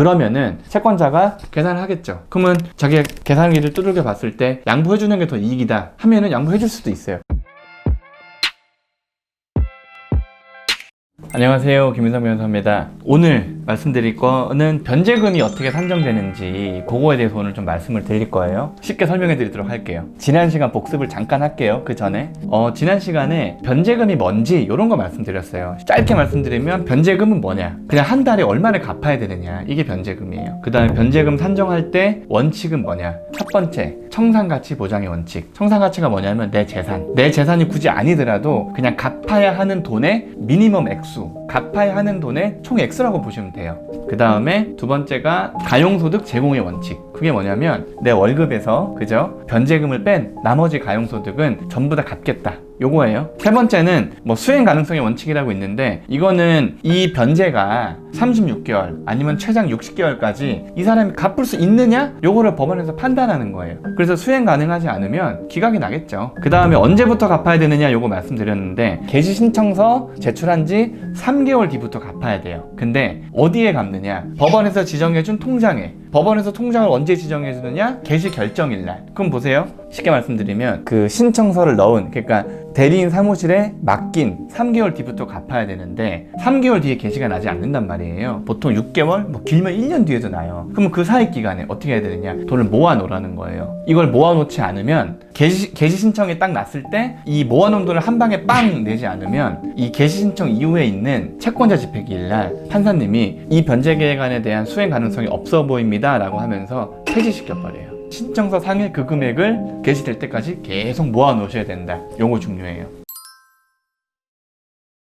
그러면은 채권자가 계산을 하겠죠. 그러면 자기가 계산기를 두들겨 봤을 때 양보해주는 게 더 이익이다 하면은 양보해줄 수도 있어요. 안녕하세요. 김윤성 변호사입니다. 오늘 말씀드릴 거는 변제금이 어떻게 산정되는지 그거에 대해서 오늘 좀 말씀을 드릴 거예요. 쉽게 설명해 드리도록 할게요. 지난 시간 복습을 잠깐 할게요. 그 전에 어, 지난 시간에 변제금이 뭔지 이런 거 말씀드렸어요. 짧게 말씀드리면 변제금은 뭐냐? 그냥 한 달에 얼마를 갚아야 되느냐? 이게 변제금이에요. 그 다음에 변제금 산정할 때 원칙은 뭐냐? 첫 번째 청산가치 보장의 원칙. 청산가치가 뭐냐면 내 재산. 내 재산이 굳이 아니더라도 그냥 갚아야 하는 돈의 미니멈 액수. 갚아야 하는 돈의 총 액수라고 보시면 돼요. 그 다음에 두 번째가 가용소득 제공의 원칙. 그게 뭐냐면 내 월급에서 그죠? 변제금을 뺀 나머지 가용소득은 전부 다 갚겠다. 요거예요. 세 번째는 뭐 수행 가능성의 원칙이라고 있는데 이거는 이 변제가 36개월 아니면 최장 60개월까지 이 사람이 갚을 수 있느냐? 요거를 법원에서 판단하는 거예요. 그래서 수행 가능하지 않으면 기각이 나겠죠. 그 다음에 언제부터 갚아야 되느냐 요거 말씀드렸는데 개시 신청서 제출한 지 3개월 뒤부터 갚아야 돼요. 근데 어디에 갚느냐? 법원에서 지정해준 통장에 법원에서 통장을 언제 지정해 주느냐? 개시 결정일 날. 그럼 보세요. 쉽게 말씀드리면 그 신청서를 넣은 그러니까 대리인 사무실에 맡긴 3개월 뒤부터 갚아야 되는데 3개월 뒤에 개시가 나지 않는단 말이에요. 보통 6개월, 뭐 길면 1년 뒤에도 나요. 그러면 그 사이 기간에 어떻게 해야 되느냐? 돈을 모아 놓으라는 거예요. 이걸 모아 놓지 않으면 개시, 개시 신청이 딱 났을 때 이 모아 놓은 돈을 한 방에 빵 내지 않으면 이 개시 신청 이후에 있는 채권자 집행기일 날 판사님이 이 변제 계획안에 대한 수행 가능성이 없어 보입니다. 라고 하면서 폐지시켜 버려요. 신청서 상의 그 금액을 개시될 때까지 계속 모아 놓으셔야 된다. 요거 중요해요.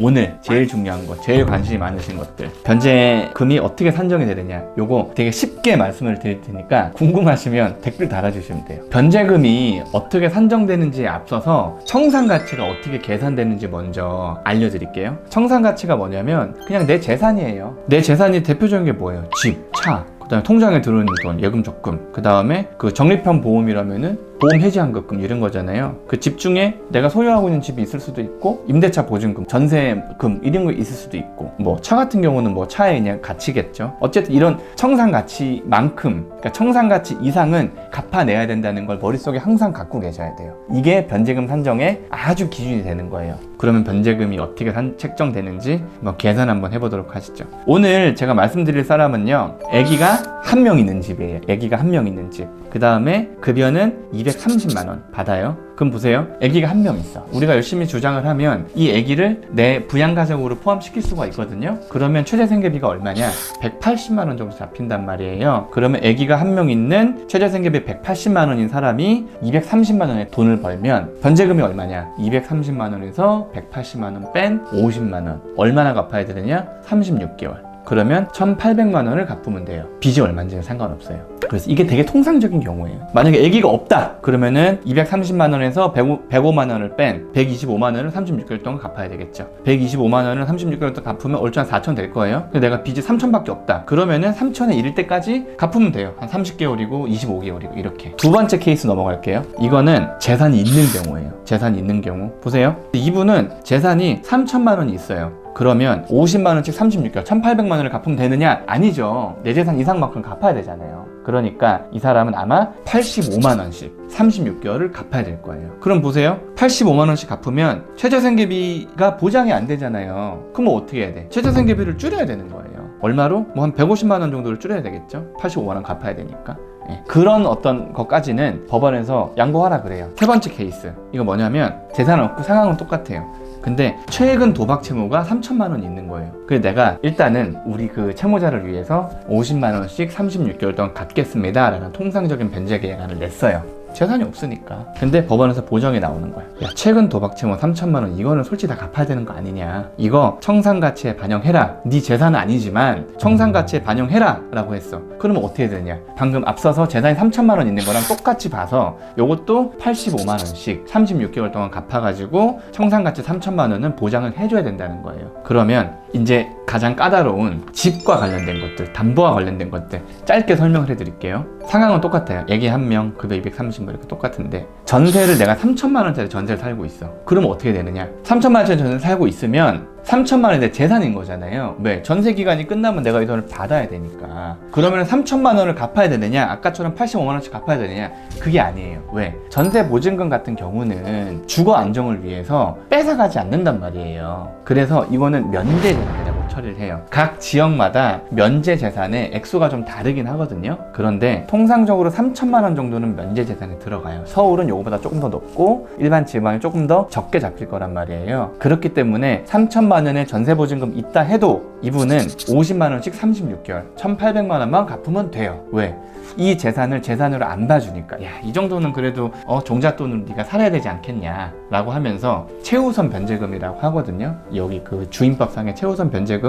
오늘 제일 중요한 거, 제일 관심이 많으신 것들. 변제금이 어떻게 산정이 되느냐. 요거 되게 쉽게 말씀을 드릴 테니까 궁금하시면 댓글 달아주시면 돼요. 변제금이 어떻게 산정되는지에 앞서서 청산가치가 어떻게 계산되는지 먼저 알려드릴게요. 청산가치가 뭐냐면 그냥 내 재산이에요. 내 재산이 대표적인 게 뭐예요? 집, 차, 그다음에 통장에 들어오는 돈, 예금 적금, 그 다음에 그 적립형 보험이라면은 보험 해지환급금 이런 거잖아요. 그 집 중에 내가 소유하고 있는 집이 있을 수도 있고 임대차 보증금, 전세금 이런 거 있을 수도 있고 뭐 차 같은 경우는 뭐 차의 그냥 가치겠죠. 어쨌든 이런 청산 가치만큼 그러니까 청산 가치 이상은 갚아내야 된다는 걸 머릿속에 항상 갖고 계셔야 돼요. 이게 변제금 산정의 아주 기준이 되는 거예요. 그러면 변제금이 어떻게 산, 책정되는지 뭐 계산 한번 해보도록 하시죠. 오늘 제가 말씀드릴 사람은요, 아기가 한 명 있는 집이에요. 아기가 한 명 있는 집. 그 다음에 급여는 230만 원 받아요. 그럼 보세요. 아기가 한 명 있어. 우리가 열심히 주장을 하면 이 아기를 내 부양 가족으로 포함시킬 수가 있거든요. 그러면 최대 생계비가 얼마냐? 180만 원 정도 잡힌단 말이에요. 그러면 아기가 한 명 있는 최대 생계비 180만 원인 사람이 230만 원의 돈을 벌면 변제금이 얼마냐? 230만 원에서 180만 원 뺀 50만 원. 얼마나 갚아야 되느냐? 36개월. 그러면 1,800만 원을 갚으면 돼요. 빚이 얼마인지는 상관없어요. 그래서 이게 되게 통상적인 경우예요. 만약에 아기가 없다 그러면은 230만 원에서 105, 만 원을 뺀 125만 원을 36개월 동안 갚아야 되겠죠. 125만 원을 36개월 동안 갚으면 얼추 한 4천 될 거예요. 근데 내가 빚이 3천밖에 없다. 그러면은 3천에 이를 때까지 갚으면 돼요. 한 30개월이고 25개월이고 이렇게. 두 번째 케이스 넘어갈게요. 이거는 재산이 있는 경우예요. 재산이 있는 경우. 보세요. 이분은 재산이 3천만 원이 있어요. 그러면 50만 원씩 36개월, 1,800만 원을 갚으면 되느냐? 아니죠. 내 재산 이상만큼 갚아야 되잖아요. 그러니까 이 사람은 아마 85만 원씩 36개월을 갚아야 될 거예요. 그럼 보세요. 85만 원씩 갚으면 최저생계비가 보장이 안 되잖아요. 그럼 어떻게 해야 돼? 최저생계비를 줄여야 되는 거예요. 얼마로? 뭐 한 150만 원 정도를 줄여야 되겠죠? 85만 원 갚아야 되니까. 예, 그런 어떤 것까지는 법원에서 양보하라 그래요. 세 번째 케이스. 이거 뭐냐면 재산 없고 상황은 똑같아요. 근데 최근 도박 채무가 3천만 원 있는 거예요. 그래서 내가 일단은 우리 그 채무자를 위해서 50만 원씩 36개월 동안 갚겠습니다. 라는 통상적인 변제 계획안을 냈어요. 재산이 없으니까. 근데 법원에서 보정이 나오는 거야. 야, 최근 도박 채무 3천만 원 이거는 솔직히 다 갚아야 되는 거 아니냐. 이거 청산 가치에 반영해라. 네 재산은 아니지만 청산 가치에 반영해라 라고 했어. 그러면 어떻게 되냐? 방금 앞서서 재산이 3천만 원 있는 거랑 똑같이 봐서 요것도 85만 원씩 36개월 동안 갚아가지고 청산 가치 3천만 원은 보장을 해줘야 된다는 거예요. 그러면 이제 가장 까다로운 집과 관련된 것들, 담보와 관련된 것들 짧게 설명을 해드릴게요. 상황은 똑같아요. 애기 한 명, 급여 230만 이렇게 똑같은데 전세를 내가 3천만 원짜리 전세를 살고 있어. 그러면 어떻게 되느냐? 3천만 원짜리 전세를 살고 있으면 3천만 원이 내 재산인 거잖아요. 왜? 전세 기간이 끝나면 내가 이 돈을 받아야 되니까. 그러면 3천만 원을 갚아야 되느냐? 아까처럼 85만 원씩 갚아야 되느냐? 그게 아니에요. 왜? 전세 보증금 같은 경우는 주거 안정을 위해서 뺏어가지 않는단 말이에요. 그래서 이거는 면제 재산이라고 처리를 해요. 각 지역마다 면제 재산의 액수가 좀 다르긴 하거든요. 그런데 통상적으로 3천만 원 정도는 면제 재산에 들어가요. 서울은 요거보다 조금 더 높고 일반 지방이 조금 더 적게 잡힐 거란 말이에요. 그렇기 때문에 3천만 원의 전세 보증금 있다 해도 이분은 50만 원씩 36개월, 1,800만 원만 갚으면 돼요. 왜? 이 재산을 재산으로 안 봐주니까 야 이 정도는 그래도 어 종잣돈으로 네가 살아야 되지 않겠냐라고 하면서 최우선 변제금이라고 하거든요 여기 그 주임법상의 최우선 변제금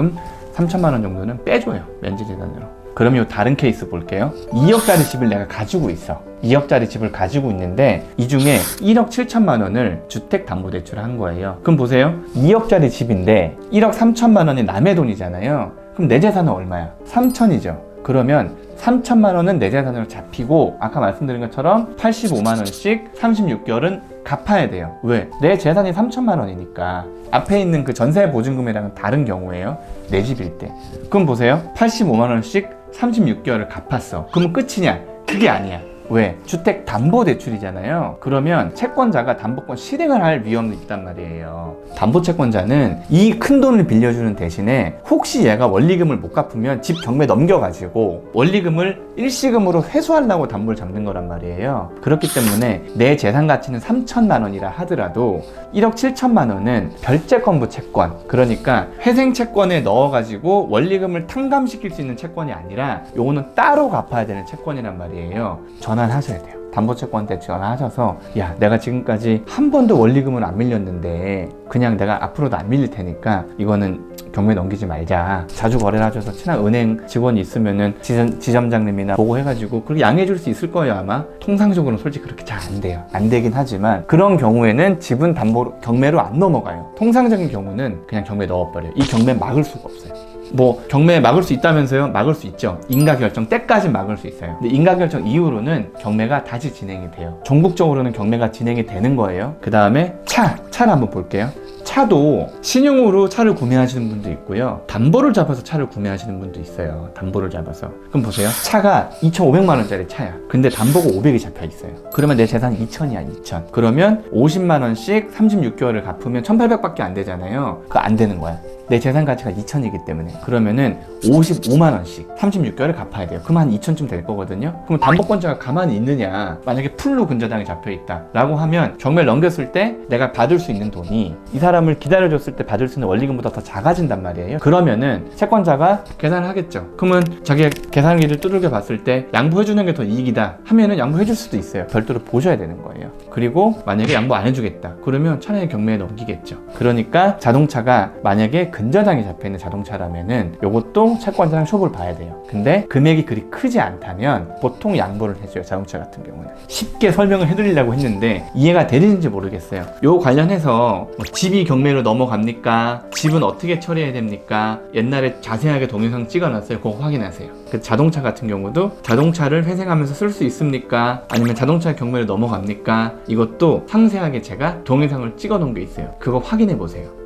3천만 원 정도는 빼줘요 면제 재산으로. 그럼 요 다른 케이스 볼게요. 2억짜리 집을 내가 가지고 있어. 2억짜리 집을 가지고 있는데 이 중에 1억 7천만 원을 주택담보대출을 한 거예요. 그럼 보세요. 2억짜리 집인데 1억 3천만 원이 남의 돈이잖아요. 그럼 내 재산은 얼마야? 3천이죠. 그러면 3천만 원은 내 재산으로 잡히고 아까 말씀드린 것처럼 85만 원씩 36개월은 갚아야 돼요. 왜? 내 재산이 3천만 원이니까 앞에 있는 그 전세 보증금이랑은 다른 경우예요. 내 집일 때. 그럼 보세요. 85만 원씩 36개월을 갚았어. 그러면 끝이냐? 그게 아니야. 왜? 주택 담보 대출이잖아요. 그러면 채권자가 담보권 실행을 할 위험도 있단 말이에요. 담보 채권자는 이 큰 돈을 빌려주는 대신에 혹시 얘가 원리금을 못 갚으면 집 경매 넘겨가지고 원리금을 일시금으로 회수하려고 담보를 잡는 거란 말이에요. 그렇기 때문에 내 재산 가치는 3천만 원이라 하더라도 1억 7천만 원은 별채권부 채권 그러니까 회생 채권에 넣어가지고 원리금을 탕감시킬 수 있는 채권이 아니라 요거는 따로 갚아야 되는 채권이란 말이에요. 전 환하셔야 돼요. 담보채권한테 전화하셔서 야 내가 지금까지 한 번도 원리금을 안 밀렸는데 그냥 내가 앞으로도 안 밀릴 테니까 이거는 경매 넘기지 말자. 자주 거래를 하셔서 친한 은행 직원이 있으면은 지점, 지점 장님이나 보고 해가지고 그렇게 양해해 줄 수 있을 거예요 아마. 통상적으로는 솔직히 그렇게 잘 안 돼요. 안 되긴 하지만 그런 경우에는 집은 담보로 경매로 안 넘어가요. 통상적인 경우는 그냥 경매 넣어버려요. 이 경매 막을 수가 없어요 뭐 경매 막을 수 있다면서요? 막을 수 있죠. 인가 결정 때까지 막을 수 있어요. 근데 인가 결정 이후로는 경매가 다시 진행이 돼요. 전국적으로는 경매가 진행이 되는 거예요. 그 다음에 차, 차를 한번 볼게요. 차도 신용으로 차를 구매하시는 분도 있고요. 담보를 잡아서 차를 구매하시는 분도 있어요. 담보를 잡아서. 그럼 보세요. 차가 2,500만 원짜리 차야. 근데 담보가 500이 잡혀 있어요. 그러면 내 재산이 2,000이야, 2,000. 그러면 50만 원씩 36개월을 갚으면 1,800밖에 안 되잖아요. 그거 안 되는 거야. 내 재산 가치가 2천이기 때문에 그러면은 55만 원씩 36개월을 갚아야 돼요. 그럼 한 2천쯤 될 거거든요. 그럼 담보권자가 가만히 있느냐? 만약에 풀로 근저당이 잡혀 있다라고 하면 경매를 넘겼을 때 내가 받을 수 있는 돈이 이 사람 을 기다려줬을 때 받을 수 있는 원리금보다 더 작아진단 말이에요. 그러면은 채권자가 계산을 하겠죠. 그러면 자기가 계산기를 두들겨 봤을 때 양보해주는 게 더 이익이다 하면은 양보해줄 수도 있어요. 별도로 보셔야 되는 거예요. 그리고 만약에 양보 안 해주겠다. 그러면 차라리 경매에 넘기겠죠. 그러니까 자동차가 만약에 근저당이 잡혀 있는 자동차라면은 요것도 채권자랑 쇼부를 봐야 돼요. 근데 금액이 그리 크지 않다면 보통 양보를 해줘요. 자동차 같은 경우는 쉽게 설명을 해드리려고 했는데 이해가 되는지 모르겠어요. 요 관련해서 뭐 집이 경매로 넘어갑니까? 집은 어떻게 처리해야 됩니까? 옛날에 자세하게 동영상 찍어놨어요. 그거 확인하세요. 그 자동차 같은 경우도 자동차를 회생하면서 쓸 수 있습니까? 아니면 자동차 경매로 넘어갑니까? 이것도 상세하게 제가 동영상을 찍어 놓은 게 있어요. 그거 확인해 보세요.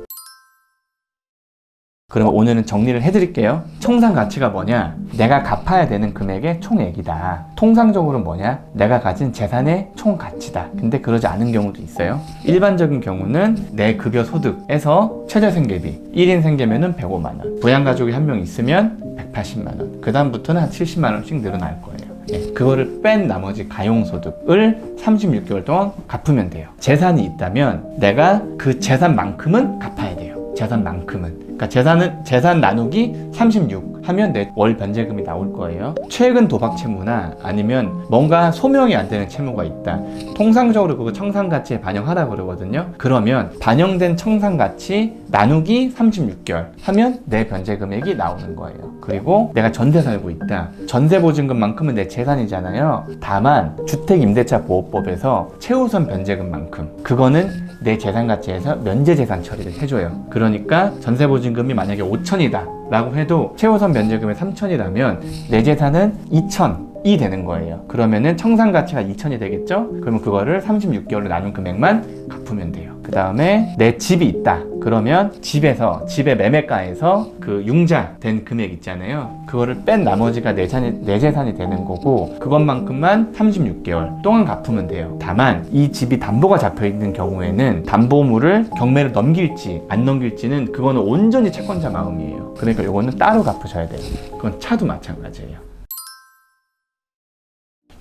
그러면 오늘은 정리를 해드릴게요. 총상 가치가 뭐냐? 내가 갚아야 되는 금액의 총액이다. 통상적으로 뭐냐? 내가 가진 재산의 총 가치다. 근데 그러지 않은 경우도 있어요. 일반적인 경우는 내 급여 소득에서 최저 생계비 1인 생계면은 105만 원. 부양 가족이 한 명 있으면 180만 원. 그 다음부터는 한 70만 원씩 늘어날 거예요. 예, 그거를 뺀 나머지 가용소득을 36개월 동안 갚으면 돼요. 재산이 있다면 내가 그 재산만큼은 갚아야 돼요. 재산만큼은. 그러니까 재산은 재산 나누기 36 하면 내 월 변제금이 나올 거예요. 최근 도박 채무나 아니면 뭔가 소명이 안 되는 채무가 있다. 통상적으로 그거 청산 가치에 반영하라 그러거든요. 그러면 반영된 청산 가치 나누기 36개월 하면 내 변제 금액이 나오는 거예요. 그리고 내가 전세 살고 있다. 전세 보증금만큼은 내 재산이잖아요. 다만 주택 임대차 보호법에서 최우선 변제금만큼 그거는 내 재산 가치에서 면제 재산 처리를 해줘요. 그러니까 전세 보증금이 만약에 5천이다 라고 해도 최우선 면제금이 3천이라면 내 재산은 2천 2 되는 거예요. 그러면은 청산 가치가 2천이 되겠죠? 그러면 그거를 36개월로 나눈 금액만 갚으면 돼요. 그 다음에 내 집이 있다. 그러면 집에서 집의 매매가에서 그 융자된 금액 있잖아요. 그거를 뺀 나머지가 내, 재산이, 내 재산이 되는 거고 그것만큼만 36개월 동안 갚으면 돼요. 다만 이 집이 담보가 잡혀 있는 경우에는 담보물을 경매를 넘길지 안 넘길지는 그거는 온전히 채권자 마음이에요. 그러니까 이거는 따로 갚으셔야 돼요. 그건 차도 마찬가지예요.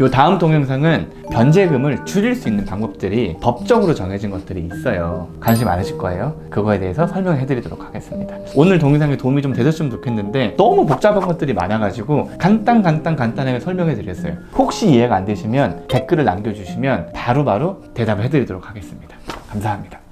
요 다음 동영상은 변제금을 줄일 수 있는 방법들이 법적으로 정해진 것들이 있어요. 관심 많으실 거예요. 그거에 대해서 설명해 드리도록 하겠습니다. 오늘 동영상이 도움이 좀 되셨으면 좋겠는데 너무 복잡한 것들이 많아가지고 간단 간단 간단하게 설명해 드렸어요. 혹시 이해가 안 되시면 댓글을 남겨주시면 바로바로 대답을 해 드리도록 하겠습니다. 감사합니다.